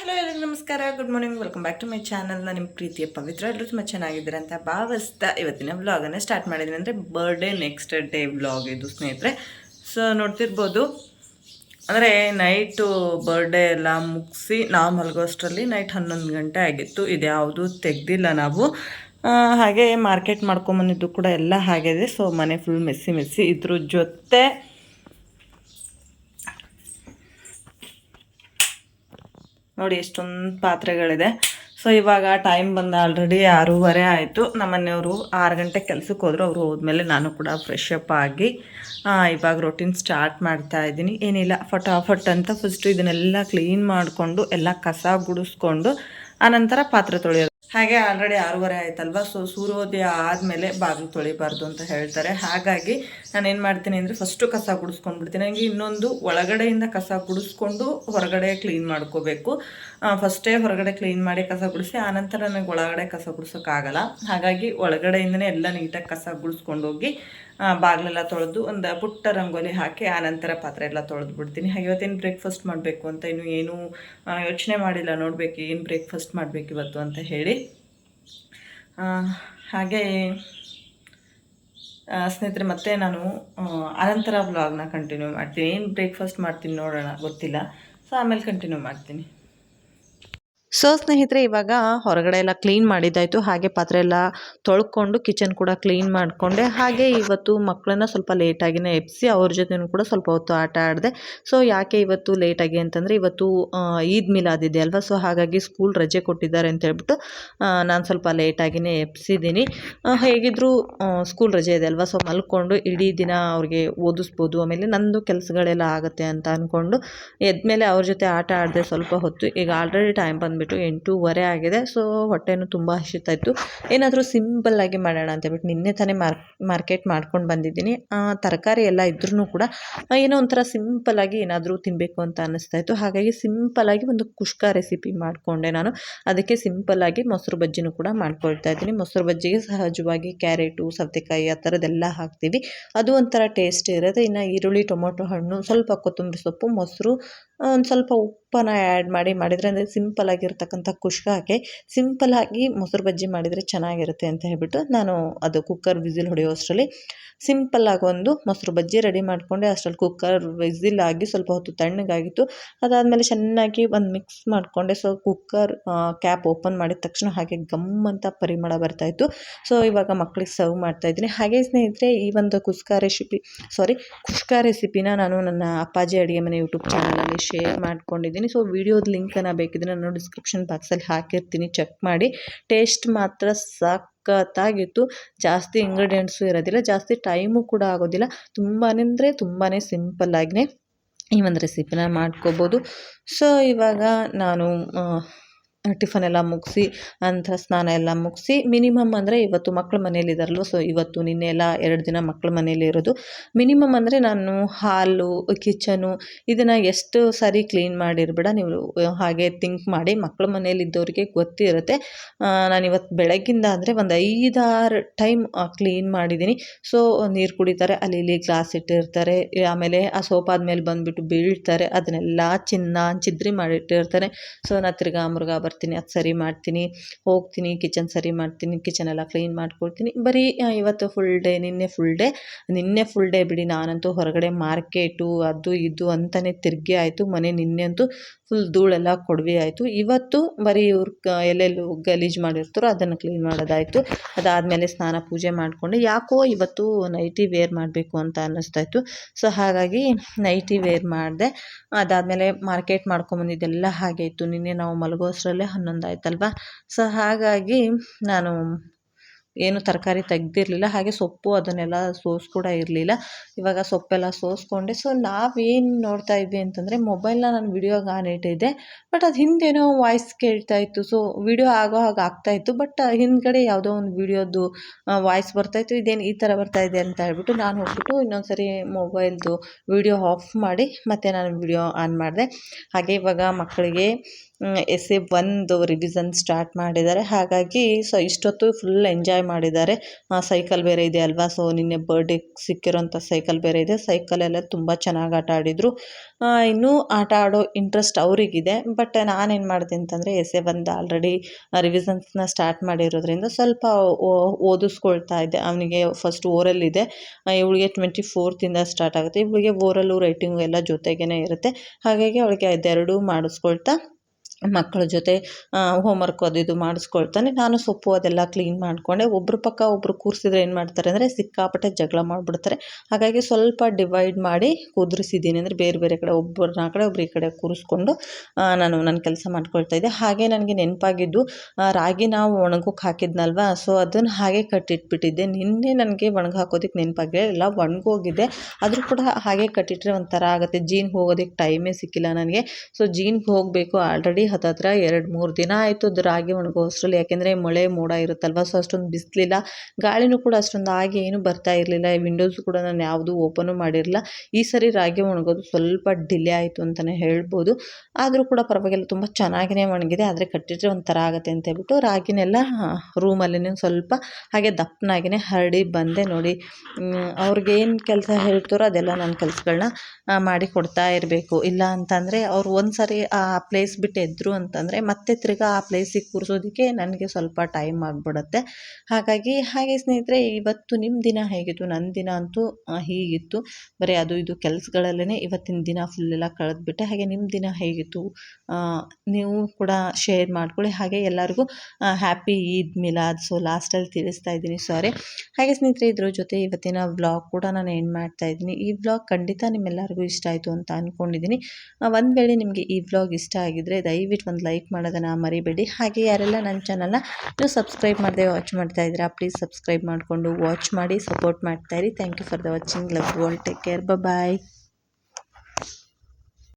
Hello ಎಲ್ಲರಿಗೂ ನಮಸ್ಕಾರ. Good morning welcome back to my channel ನಿಮ್ಮ ಪ್ರೀತಿಯ ಪವಿತ್ರ ಎಲ್ಲರೂ ತುಂಬ ಚೆನ್ನಾಗಿದ್ದೀರ ಅಂತ ಭಾವಿಸ್ತಾ ಇವತ್ತಿನ ವ್ಲಾಗನ್ನು ಸ್ಟಾರ್ಟ್ ಮಾಡಿದ್ದೀನಿ. ಅಂದರೆ ಬರ್ಡೇ ನೆಕ್ಸ್ಟ್ ಡೇ ವ್ಲಾಗ್ ಇದು, ಸ್ನೇಹಿತರೆ. ಸೊ ನೋಡ್ತಿರ್ಬೋದು. ಅಂದರೆ ನೈಟು ಬರ್ಡೇ ಎಲ್ಲ ಮುಗಿಸಿ ನಾವು ಮಲಗೋಷ್ಟರಲ್ಲಿ ನೈಟ್ ಹನ್ನೊಂದು ಗಂಟೆ ಆಗಿತ್ತು. ಇದ್ಯಾವುದು ತೆಗ್ದಿಲ್ಲ ನಾವು. ಹಾಗೆ ಮಾರ್ಕೆಟ್ ಮಾಡ್ಕೊಂಬಂದಿದ್ದು ಕೂಡ ಎಲ್ಲ ಆಗಿದೆ ಸೊ ಮನೆ ಫುಲ್ ಮೆಸ್ಸಿ ಮೆಸ್ಸಿ ಇದ್ರ ಜೊತೆ ನೋಡಿ ಎಷ್ಟೊಂದು ಪಾತ್ರೆಗಳಿದೆ. ಸೊ ಇವಾಗ ಟೈಮ್ ಬಂದ ಆಲ್ರೆಡಿ ಆರೂವರೆ ಆಯಿತು. ನಮ್ಮನೆಯವರು ಆರು ಗಂಟೆ ಕೆಲಸಕ್ಕೆ ಹೋದ್ರು. ಅವರು ಹೋದ್ಮೇಲೆ ನಾನು ಕೂಡ ಫ್ರೆಶ್ ಅಪ್ ಆಗಿ ಇವಾಗ ರೊಟೀನ್ ಸ್ಟಾರ್ಟ್ ಮಾಡ್ತಾ ಇದ್ದೀನಿ. ಏನಿಲ್ಲ, ಫಟಾಫಟ್ ಅಂತ ಫಸ್ಟು ಇದನ್ನೆಲ್ಲ ಕ್ಲೀನ್ ಮಾಡಿಕೊಂಡು, ಎಲ್ಲ ಕಸ ಗುಡಿಸ್ಕೊಂಡು, ಆನಂತರ ಪಾತ್ರೆ ತೊಳೆಯೋದು. ಹಾಗೆ ಆಲ್ರೆಡಿ ಆರೂವರೆ ಆಯ್ತಲ್ವ? ಸೊ ಸೂರ್ಯೋದಯ ಆದಮೇಲೆ ಬಾಗಿಲು ತೊಳಿಬಾರ್ದು ಅಂತ ಹೇಳ್ತಾರೆ. ಹಾಗಾಗಿ ನಾನು ಏನು ಮಾಡ್ತೀನಿ ಅಂದರೆ ಫಸ್ಟು ಕಸ ಗುಡಿಸ್ಕೊಂಡ್ಬಿಡ್ತೀನಿ. ನನಗೆ ಇನ್ನೊಂದು ಒಳಗಡೆಯಿಂದ ಕಸ ಗುಡಿಸ್ಕೊಂಡು ಹೊರಗಡೆ ಕ್ಲೀನ್ ಮಾಡ್ಕೋಬೇಕು. ಫಸ್ಟೇ ಹೊರಗಡೆ ಕ್ಲೀನ್ ಮಾಡಿ ಕಸ ಗುಡಿಸಿ ಆನಂತರ ನನಗೆ ಒಳಗಡೆ ಕಸ ಗುಡಿಸೋಕ್ಕಾಗಲ್ಲ. ಹಾಗಾಗಿ ಒಳಗಡೆಯಿಂದನೇ ಎಲ್ಲ ನೀಟಾಗಿ ಕಸ ಗುಡಿಸ್ಕೊಂಡೋಗಿ ಬಾಗಿಲೆಲ್ಲ ತೊಳೆದು ಒಂದು ಪುಟ್ಟ ರಂಗೋಲಿ ಹಾಕಿ ಆನಂತರ ಪಾತ್ರೆ ಎಲ್ಲ ತೊಳೆದು ಬಿಡ್ತೀನಿ ಹಾಗೆ ಇವತ್ತೇನು ಬ್ರೇಕ್ಫಾಸ್ಟ್ ಮಾಡಬೇಕು ಅಂತ ಇನ್ನು ಏನೂ ಯೋಚನೆ ಮಾಡಿಲ್ಲ. ನೋಡಬೇಕು ಏನು ಬ್ರೇಕ್ಫಾಸ್ಟ್ ಮಾಡಬೇಕು ಇವತ್ತು ಅಂತ ಹೇಳಿ. ಆ, ಹಾಗೆ ಸ್ನೇಹಿತರೆ ಮತ್ತೆ ನಾನು ಅನಂತರ ಬ್ಲಾಗ್ನ ಕಂಟಿನ್ಯೂ ಮಾಡ್ತೀನಿ. ಏನು ಬ್ರೇಕ್ಫಾಸ್ಟ್ ಮಾಡ್ತೀನಿ ನೋಡೋಣ ಗೊತ್ತಿಲ್ಲ. ಸೊ ಆಮೇಲೆ ಕಂಟಿನ್ಯೂ ಮಾಡ್ತೀನಿ. ಸೊ ಸ್ನೇಹಿತರೆ, ಇವಾಗ ಹೊರಗಡೆ ಎಲ್ಲ ಕ್ಲೀನ್ ಮಾಡಿದ್ದಾಯಿತು. ಹಾಗೆ ಪಾತ್ರೆ ಎಲ್ಲ ತೊಳ್ಕೊಂಡು ಕಿಚನ್ ಕೂಡ ಕ್ಲೀನ್ ಮಾಡಿಕೊಂಡೆ. ಹಾಗೆ ಇವತ್ತು ಮಕ್ಕಳನ್ನ ಸ್ವಲ್ಪ ಲೇಟಾಗಿನೇ ಎಪ್ಸಿ ಅವ್ರ ಜೊತೆನೂ ಕೂಡ ಸ್ವಲ್ಪ ಹೊತ್ತು ಆಟ ಆಡಿದೆ. ಸೊ ಯಾಕೆ ಇವತ್ತು ಲೇಟಾಗಿ ಅಂತಂದರೆ, ಇವತ್ತು ಈದ್ ಮಿಲಾದಿದೆ ಅಲ್ವಾ? ಸೊ ಹಾಗಾಗಿ ಸ್ಕೂಲ್ ರಜೆ ಕೊಟ್ಟಿದ್ದಾರೆ ಅಂತ ಹೇಳ್ಬಿಟ್ಟು ನಾನು ಸ್ವಲ್ಪ ಲೇಟಾಗಿನೇ ಎಬ್ಸಿದ್ದೀನಿ. ಹೇಗಿದ್ದರೂ ಸ್ಕೂಲ್ ರಜೆ ಇದೆ ಅಲ್ವಾ? ಸೊ ಮಲ್ಕೊಂಡು ಇಡೀ ದಿನ ಅವ್ರಿಗೆ ಓದಿಸ್ಬೋದು. ಆಮೇಲೆ ನಂದು ಕೆಲಸಗಳೆಲ್ಲ ಆಗುತ್ತೆ ಅಂತ ಅಂದ್ಕೊಂಡು ಎದ್ಮೇಲೆ ಅವ್ರ ಜೊತೆ ಆಟ ಆಡಿದೆ ಸ್ವಲ್ಪ ಹೊತ್ತು. ಈಗ ಆಲ್ರೆಡಿ ಟೈಮ್ ಬಂದುಬಿಟ್ಟು ಎಂಟೂವರೆ ಆಗಿದೆ. ಸೊ ಹೊಟ್ಟೆನೂ ತುಂಬ ಹಸಿತಾ ಇತ್ತು ಏನಾದರೂ ಸಿಂಪಲ್ಲಾಗಿ ಮಾಡೋಣ ಅಂತ ಹೇಳ್ಬಿಟ್ಟು ನಿನ್ನೆ ತಾನೇ ಮಾರ್ಕ್ ಮಾರ್ಕೆಟ್ ಮಾಡ್ಕೊಂಡು ಬಂದಿದ್ದೀನಿ. ತರಕಾರಿ ಎಲ್ಲ ಇದ್ರೂ ಕೂಡ ಏನೋ ಒಂಥರ ಸಿಂಪಲ್ಲಾಗಿ ಏನಾದರೂ ತಿನ್ನಬೇಕು ಅಂತ ಅನ್ನಿಸ್ತಾ ಇತ್ತು ಹಾಗಾಗಿ ಸಿಂಪಲ್ಲಾಗಿ ಒಂದು ಕುಷ್ಕ ರೆಸಿಪಿ ಮಾಡಿಕೊಂಡೆ ನಾನು. ಅದಕ್ಕೆ ಸಿಂಪಲ್ಲಾಗಿ ಮೊಸರು ಬಜ್ಜಿನೂ ಕೂಡ ಮಾಡ್ಕೊಳ್ತಾ ಇದ್ದೀನಿ. ಮೊಸರು ಬಜ್ಜಿಗೆ ಸಹಜವಾಗಿ ಕ್ಯಾರೆಟು, ಸೌತೆಕಾಯಿ ಆ ಥರದ್ದೆಲ್ಲ ಹಾಕ್ತೀವಿ. ಅದು ಒಂಥರ ಟೇಸ್ಟ್ ಇರುತ್ತೆ. ಇನ್ನು ಈರುಳ್ಳಿ, ಟೊಮೊಟೊ ಹಣ್ಣು, ಸ್ವಲ್ಪ ಕೊತ್ತಂಬರಿ ಸೊಪ್ಪು, ಮೊಸರು ಒಂದು ಸ್ವಲ್ಪ ಉಪ್ಪನ್ನು ಆ್ಯಡ್ ಮಾಡಿ ಮಾಡಿದರೆ, ಅಂದರೆ ಸಿಂಪಲ್ ಆಗಿರ್ತಕ್ಕಂಥ ಕುಷ್ಕಾಗೆ ಸಿಂಪಲ್ಲಾಗಿ ಮೊಸರು ಬಜ್ಜಿ ಮಾಡಿದರೆ ಚೆನ್ನಾಗಿರುತ್ತೆ ಅಂತ ಹೇಳ್ಬಿಟ್ಟು ನಾನು ಅದು ಕುಕ್ಕರ್ ವಿಸಿಲ್ ಹೊಡೆಯೋ ಅಷ್ಟರಲ್ಲಿ ಸಿಂಪಲ್ಲಾಗಿ ಒಂದು ಮೊಸರು ಬಜ್ಜಿ ರೆಡಿ ಮಾಡಿಕೊಂಡೆ. ಅಷ್ಟರಲ್ಲಿ ಕುಕ್ಕರ್ ವಿಸಿಲ್ ಆಗಿ ಸ್ವಲ್ಪ ಹೊತ್ತು ತಣ್ಣಗಾಗಿತ್ತು. ಅದಾದಮೇಲೆ ಚೆನ್ನಾಗಿ ಒಂದು ಮಿಕ್ಸ್ ಮಾಡಿಕೊಂಡೆ. ಸೊ ಕುಕ್ಕರ್ ಕ್ಯಾಪ್ ಓಪನ್ ಮಾಡಿದ ತಕ್ಷಣ ಹಾಗೆ ಗಮ್ ಅಂತ ಪರಿಮಳ ಬರ್ತಾಯಿತ್ತು ಸೊ ಇವಾಗ ಮಕ್ಕಳಿಗೆ ಸರ್ವ್ ಮಾಡ್ತಾಯಿದ್ದೀನಿ ಹಾಗೆ ಸ್ನೇಹಿತರೆ, ಈ ಒಂದು ಕುಸ್ಕಾ ರೆಸಿಪಿ ಸಾರಿ ಕುಷ್ಕಾ ರೆಸಿಪಿನ ನಾನು ನನ್ನ ಅಪ್ಪಾಜಿ ಅಡುಗೆ ಮನೆ ಯೂಟ್ಯೂಬ್ ಚಾನಲಲ್ಲಿ ಶೇರ್ ಮಾಡ್ಕೊಂಡಿದ್ದೀನಿ. ಸೊ ಲಿಂಕ್ ಲಿಂಕನ್ನು ಬೇಕಿದ್ರೆ ನಾನು ಡಿಸ್ಕ್ರಿಪ್ಷನ್ ಬಾಕ್ಸಲ್ಲಿ ಹಾಕಿರ್ತೀನಿ. ಚೆಕ್ ಮಾಡಿ. ಟೇಸ್ಟ್ ಮಾತ್ರ ಸಖತ್ತಾಗಿತ್ತು. ಜಾಸ್ತಿ ಇಂಗ್ರೀಡಿಯೆಂಟ್ಸು ಇರೋದಿಲ್ಲ. ಜಾಸ್ತಿ ಟೈಮು ಕೂಡ ಆಗೋದಿಲ್ಲ. ತುಂಬಾ ಅಂದರೆ ತುಂಬಾ ಸಿಂಪಲ್ಲಾಗಿಯೇ ಈ ಒಂದು ರೆಸಿಪಿನ ಮಾಡ್ಕೋಬೋದು. ಸೊ ಇವಾಗ ನಾನು ಟಿಫನ್ ಎಲ್ಲ ಮುಗಿಸಿ ನಂತರ ಸ್ನಾನ ಎಲ್ಲ ಮುಗಿಸಿ, ಮಿನಿಮಮ್ ಅಂದರೆ ಇವತ್ತು ಮಕ್ಳು ಮನೇಲಿದ್ದಾರಲ್ವ ಸೊ ಇವತ್ತು ನಿನ್ನೆ ಎಲ್ಲ ಎರಡು ದಿನ ಮಕ್ಳು ಮನೇಲಿ ಇರೋದು. ಮಿನಿಮಮ್ ಅಂದರೆ ನಾನು ಹಾಲು, ಕಿಚನು ಇದನ್ನು ಎಷ್ಟು ಸಾರಿ ಕ್ಲೀನ್ ಮಾಡಿರ್ಬೇಡ, ನೀವು ಹಾಗೆ ಥಿಂಕ್ ಮಾಡಿ, ಮಕ್ಳು ಮನೇಲಿದ್ದವ್ರಿಗೆ ಗೊತ್ತಿರುತ್ತೆ. ನಾನು ಇವತ್ತು ಬೆಳಗ್ಗಿಂದ ಅಂದರೆ ಒಂದು ಐದಾರು ಟೈಮ್ ಕ್ಲೀನ್ ಮಾಡಿದ್ದೀನಿ ಸೊ ನೀರು ಕುಡಿತಾರೆ ಅಲ್ಲಿ ಇಲ್ಲಿ ಗ್ಲಾಸ್ ಇಟ್ಟಿರ್ತಾರೆ, ಆಮೇಲೆ ಆ ಸೋಪ್ ಆದಮೇಲೆ ಬಂದುಬಿಟ್ಟು ಬೀಳ್ತಾರೆ, ಅದನ್ನೆಲ್ಲ ಚಿನ್ನ, ಚಿದ್ರಿ ಮಾಡಿಟ್ಟಿರ್ತಾರೆ. ಸೊ ನಾನು ತಿರ್ಗಾ ಮುರುಗಾ ಬರ್ತೀನಿ, ಅದು ಸರಿ ಮಾಡ್ತೀನಿ, ಹೋಗ್ತೀನಿ ಕಿಚನ್ ಸರಿ ಮಾಡ್ತೀನಿ ಕಿಚನ್ ಎಲ್ಲ ಕ್ಲೀನ್ ಮಾಡ್ಕೊಳ್ತೀನಿ ಬರೀ ಇವತ್ತು ಫುಲ್ ಡೇ ನಿನ್ನೆ ಫುಲ್ ಡೇ ನಿನ್ನೆ ಫುಲ್ ಡೇ ಬಿಡಿ, ನಾನಂತೂ ಹೊರಗಡೆ ಮಾರ್ಕೆಟು ಅದು ಇದು ಅಂತಲೇ ತಿರುಗಿ ಆಯಿತು, ಮನೆ ನಿನ್ನೆ ಅಂತೂ ಫುಲ್ ಧೂಳೆಲ್ಲ ಕೊಡವಿ ಆಯಿತು. ಇವತ್ತು ಬರೀ ಇವ್ರು ಕ, ಎಲ್ಲೆಲ್ಲೂ ಗಲೀಜು ಮಾಡಿರ್ತಾರೋ ಅದನ್ನು ಕ್ಲೀನ್ ಮಾಡೋದಾಯಿತು. ಅದಾದಮೇಲೆ ಸ್ನಾನ ಪೂಜೆ ಮಾಡಿಕೊಂಡು ಯಾಕೋ ಇವತ್ತು ನೈಟಿ ವೇರ್ ಮಾಡಬೇಕು ಅಂತ ಅನ್ನಿಸ್ತಾ ಇತ್ತು ಸೊ ಹಾಗಾಗಿ ನೈಟಿ ವೇರ್ ಮಾಡಿದೆ. ಅದಾದಮೇಲೆ ಮಾರ್ಕೆಟ್ ಮಾಡ್ಕೊಂಬಂದಿದ್ದೆಲ್ಲ ಹಾಗೆ ಇತ್ತು. ನಿನ್ನೆ ನಾವು ಮಲಗೋಸ್ರಲ್ಲೇ ಹನ್ನೊಂದು ಆಯ್ತಲ್ವ? ಸೊ ಹಾಗಾಗಿ ನಾನು ಏನು ತರಕಾರಿ ತೆಗ್ದಿರಲಿಲ್ಲ, ಹಾಗೆ ಸೊಪ್ಪು ಅದನ್ನೆಲ್ಲ ಸೋಸ್ ಕೂಡ ಇರಲಿಲ್ಲ. ಇವಾಗ ಸೊಪ್ಪೆಲ್ಲ ಸೋಸ್ಕೊಂಡೆ. ಸೊ ನಾವೇನು ನೋಡ್ತಾ ಇದ್ವಿ ಅಂತಂದರೆ ಮೊಬೈಲ್ನ ನಾನು ವಿಡಿಯೋಗೆ ಆನ್ ಇಟ್ಟಿದ್ದೆ ಬಟ್ ಅದು ಹಿಂದೇನೋ ವಾಯ್ಸ್ ಕೇಳ್ತಾ ಇತ್ತು. ಸೊ ವಿಡಿಯೋ ಆಗೋ ಹಾಗೆ ಆಗ್ತಾಯಿತ್ತು ಬಟ್ ಹಿಂದ್ಗಡೆ ಯಾವುದೋ ಒಂದು ವಿಡಿಯೋದು ವಾಯ್ಸ್ ಬರ್ತಾಯಿತ್ತು ಇದೇನು ಈ ಥರ ಬರ್ತಾ ಇದೆ ಅಂತ ಹೇಳ್ಬಿಟ್ಟು ನಾನು ಹೋಗ್ಬಿಟ್ಟು ಇನ್ನೊಂದು ಸರಿ ಮೊಬೈಲ್ದು ವಿಡಿಯೋ ಆಫ್ ಮಾಡಿ ಮತ್ತೆ ನಾನು ವಿಡಿಯೋ ಆನ್ ಮಾಡಿದೆ. ಹಾಗೆ ಇವಾಗ ಮಕ್ಕಳಿಗೆ ಎಸ್ ಎ ಒಂದು ರಿವಿಸನ್ ಸ್ಟಾರ್ಟ್ ಮಾಡಿದ್ದಾರೆ. ಹಾಗಾಗಿ ಸೊ ಇಷ್ಟೊತ್ತು ಫುಲ್ ಎಂಜಾಯ್ ಮಾಡಿದ್ದಾರೆ. ಸೈಕಲ್ ಬೇರೆ ಇದೆ ಅಲ್ವಾ? ಸೊ ನಿನ್ನೆ ಬರ್ಡೇ ಸಿಕ್ಕಿರೋಂಥ ಸೈಕಲ್ ಬೇರೆ ಇದೆ. ಸೈಕಲೆಲ್ಲ ತುಂಬ ಚೆನ್ನಾಗಿ ಆಟ ಆಡಿದರು. ಇನ್ನೂ ಆಟ ಆಡೋ ಇಂಟ್ರೆಸ್ಟ್ ಅವರಿಗಿದೆ. ಬಟ್ ನಾನೇನು ಮಾಡಿದೆ ಅಂತಂದರೆ ಎಸ್ ಎ ಒಂದು ಆಲ್ರೆಡಿ ರಿವಿಸನ್ಸ್ನ ಸ್ಟಾರ್ಟ್ ಮಾಡಿರೋದ್ರಿಂದ ಸ್ವಲ್ಪ ಓದಿಸ್ಕೊಳ್ತಾ ಇದ್ದೆ. ಅವನಿಗೆ ಫಸ್ಟ್ ಓರಲ್ ಇದೆ. ಇವಳಿಗೆ ಟ್ವೆಂಟಿ ಫೋರ್ತಿಂದ ಸ್ಟಾರ್ಟ್ ಆಗುತ್ತೆ. ಇವಳಿಗೆ ಓರಲ್ಲು ರೈಟಿಂಗು ಎಲ್ಲ ಜೊತೆಗೇ ಇರುತ್ತೆ. ಹಾಗಾಗಿ ಅವಳಿಗೆ ಅದೆರಡೂ ಮಾಡಿಸ್ಕೊಳ್ತಾ ಮಕ್ಕಳ ಜೊತೆ ಹೋಮ್ವರ್ಕು ಅದು ಇದು ಮಾಡಿಸ್ಕೊಳ್ತಾನೆ. ನಾನು ಸೊಪ್ಪು ಅದೆಲ್ಲ ಕ್ಲೀನ್ ಮಾಡಿಕೊಂಡೆ. ಒಬ್ಬರು ಪಕ್ಕ ಒಬ್ಬರು ಕೂರಿಸಿದ್ರೆ ಏನು ಮಾಡ್ತಾರೆ ಅಂದರೆ ಸಿಕ್ಕಾಪಟ್ಟೆ ಜಗಳ ಮಾಡಿಬಿಡ್ತಾರೆ. ಹಾಗಾಗಿ ಸ್ವಲ್ಪ ಡಿವೈಡ್ ಮಾಡಿ ಕುದುರಿಸಿದ್ದೀನಿ ಅಂದರೆ ಬೇರೆ ಬೇರೆ ಕಡೆ ಒಬ್ಬರನ್ನ ಆ ಕಡೆ ಒಬ್ರು ಈ ಕಡೆ ಕೂರಿಸ್ಕೊಂಡು ನಾನು ನನ್ನ ಕೆಲಸ ಮಾಡ್ಕೊಳ್ತಾ ಇದ್ದೆ. ಹಾಗೆ ನನಗೆ ನೆನಪಾಗಿದ್ದು ರಾಗಿ ನಾವು ಒಣಗೋಕೆ ಹಾಕಿದ್ನಲ್ವಾ? ಸೊ ಅದನ್ನು ಹಾಗೆ ಕಟ್ಟಿಟ್ಬಿಟ್ಟಿದ್ದೆ. ನಿನ್ನೆ ನನಗೆ ಒಣಗಿ ಹಾಕೋದಕ್ಕೆ ನೆನಪಾಗಿಲ್ಲ ಎಲ್ಲ ಒಣಗೋಗಿದೆ. ಆದರೂ ಕೂಡ ಹಾಗೆ ಕಟ್ಟಿಟ್ರೆ ಒಂಥರ ಆಗುತ್ತೆ. ಜೀನ್ಗೆ ಹೋಗೋದಕ್ಕೆ ಟೈಮೇ ಸಿಕ್ಕಿಲ್ಲ ನನಗೆ. ಸೊ ಜೀನ್ಗೆ ಹೋಗಬೇಕು. ಆಲ್ರೆಡಿ ಹತ್ತತ್ರ ಎರಡು ಮೂರು ದಿನ ಆಯಿತು ಅದು ರಾಗಿ ಒಣಗೋ ಅಷ್ಟರಲ್ಲಿ. ಯಾಕೆಂದರೆ ಮಳೆ ಮೋಡ ಇರುತ್ತಲ್ವ ಸೊ ಅಷ್ಟೊಂದು ಬಿಸಿಲಿಲ್ಲ. ಗಾಳಿನೂ ಕೂಡ ಅಷ್ಟೊಂದು ಆಗಿ ಏನು ಬರ್ತಾ ಇರಲಿಲ್ಲ. ವಿಂಡೋಸ್ ಕೂಡ ನಾನು ಯಾವುದೂ ಓಪನು ಮಾಡಿರಲಿಲ್ಲ. ಈ ಸರಿ ರಾಗಿ ಒಣಗೋದು ಸ್ವಲ್ಪ ಡಿಲೇ ಆಯಿತು ಅಂತಲೇ ಹೇಳ್ಬೋದು. ಆದರೂ ಕೂಡ ಪರವಾಗಿಲ್ಲ, ತುಂಬ ಚೆನ್ನಾಗಿಯೇ ಒಣಗಿದೆ. ಆದರೆ ಕಟ್ಟಿದ್ರೆ ಒಂಥರ ಆಗುತ್ತೆ ಅಂತ ಹೇಳ್ಬಿಟ್ಟು ರಾಗಿನೆಲ್ಲ ರೂಮಲ್ಲಿ ಸ್ವಲ್ಪ ಹಾಗೆ ದಪ್ಪನಾಗಿಯೇ ಹರಡಿ ಬಂದೆ ನೋಡಿ. ಅವ್ರಿಗೇನು ಕೆಲಸ ಹೇಳ್ತಾರೋ ಅದೆಲ್ಲ ನನ್ನ ಕೆಲಸಗಳನ್ನ ಮಾಡಿ ಕೊಡ್ತಾ ಇರಬೇಕು. ಇಲ್ಲ ಅಂತಂದರೆ ಅವ್ರು ಒಂದು ಸಾರಿ ಆ ಪ್ಲೇಸ್ ಬಿಟ್ಟು ಎದ್ರು ಅಂತಂದರೆ ಮತ್ತೆ ತಿರ್ಗಿ ಆ ಪ್ಲೇಸಿಗೆ ಕೂರಿಸೋದಕ್ಕೆ ನನಗೆ ಸ್ವಲ್ಪ ಟೈಮ್ ಆಗಿಬಿಡುತ್ತೆ. ಹಾಗಾಗಿ ಹಾಗೆ ಸ್ನೇಹಿತರೆ, ಇವತ್ತು ನಿಮ್ಮ ದಿನ ಹೇಗಿತ್ತು? ನನ್ನ ದಿನ ಅಂತೂ ಹೀಗಿತ್ತು. ಬರೀ ಅದು ಇದು ಕೆಲಸಗಳಲ್ಲೇ ಇವತ್ತಿನ ದಿನ ಫುಲ್ಲೆಲ್ಲ ಕಳೆದ್ಬಿಟ್ಟೆ. ಹಾಗೆ ನಿಮ್ಮ ದಿನ ಹೇಗಿತ್ತು? ನೀವು ಕೂಡ ಶೇರ್ ಮಾಡ್ಕೊಳ್ಳಿ. ಹಾಗೆ ಎಲ್ಲರಿಗೂ ಹ್ಯಾಪಿ ಈದ್ ಮಿಲಾದ್ ಸೊ ಲಾಸ್ಟಲ್ಲಿ ತಿಳಿಸ್ತಾ ಇದ್ದೀನಿ. ಸಾರಿ ಹಾಗೆ ಸ್ನೇಹಿತರೆ, ಇದ್ರ ಜೊತೆ ಇವತ್ತಿನ ವ್ಲಾಗ್ ಕೂಡ ನಾನು ಎಂಡ್ ಮಾಡ್ತಾ ಇದ್ದೀನಿ. ಈ ವ್ಲಾಗ್ ಖಂಡಿತ ನಿಮ್ಮೆಲ್ಲರಿಗೂ ಇಷ್ಟ ಆಯಿತು ಅಂತ ಅಂದ್ಕೊಂಡಿದ್ದೀನಿ ಒಂದು ವೇಳೆ ನಿಮಗೆ ಈ ವ್ಲಾಗ್ ಇಷ್ಟ ಆಗಿದ್ದರೆ ದಯವಿಟ್ಟು ಒಂದು ಲೈಕ್ ಮಾಡೋದನ್ನು ಮರಿಬೇಡಿ. ಹಾಗೆ ಯಾರೆಲ್ಲ ನನ್ನ ಚಾನಲ್ನ ನೀವು ಸಬ್ಸ್ಕ್ರೈಬ್ ಮಾಡದೆ ವಾಚ್ ಮಾಡ್ತಾ ಇದ್ದೀರಾ ಪ್ಲೀಸ್ ಸಬ್ಸ್ಕ್ರೈಬ್ ಮಾಡಿಕೊಂಡು ವಾಚ್ ಮಾಡಿ support ಮಾಡ್ತಾಯಿರಿ thank you for the watching love all take care bye